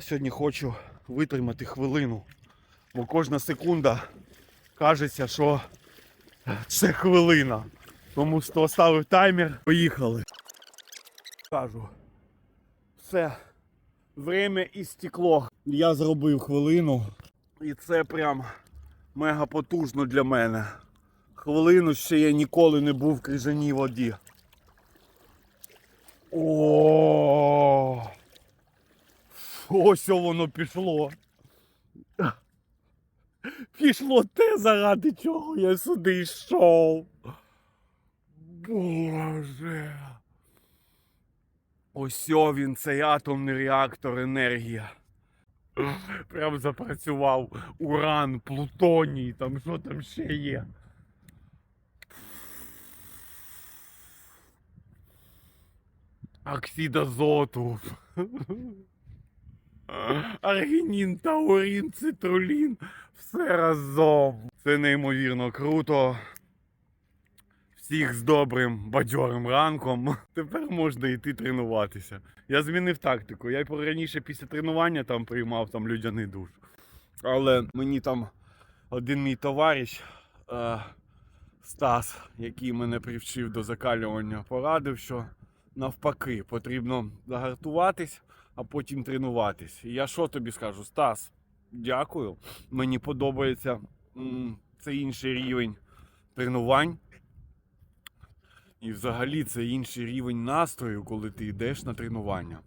Сьогодні хочу витримати хвилину, бо кожна секунда кажеться, що це хвилина. Тому що поставив таймер, поїхали. Кажу, все, время істекло. Я зробив хвилину, і це прям мега потужно для мене. Хвилину ще я ніколи не був в крижаній воді. О! Ось воно пішло. Пішло те, заради чого я сюди йшов. Боже. Ось він, цей атомний реактор енергія. Прям запрацював уран, плутоній, там що там ще є. Оксид азоту. Аргінін, таурін, цитрулін. Все разом. Це неймовірно круто. Всіх з добрим бадьорим ранком. Тепер можна йти тренуватися. Я змінив тактику. Я раніше після тренування там приймав там людяний душ. Але мені там один мій товариш е, Стас, який мене привчив до закалювання, порадив, що навпаки потрібно загартуватись, а потім тренуватись. І я що тобі скажу, Стас, дякую. Мені подобається цей це інший рівень тренувань. І взагалі це інший рівень настрою, коли ти йдеш на тренування.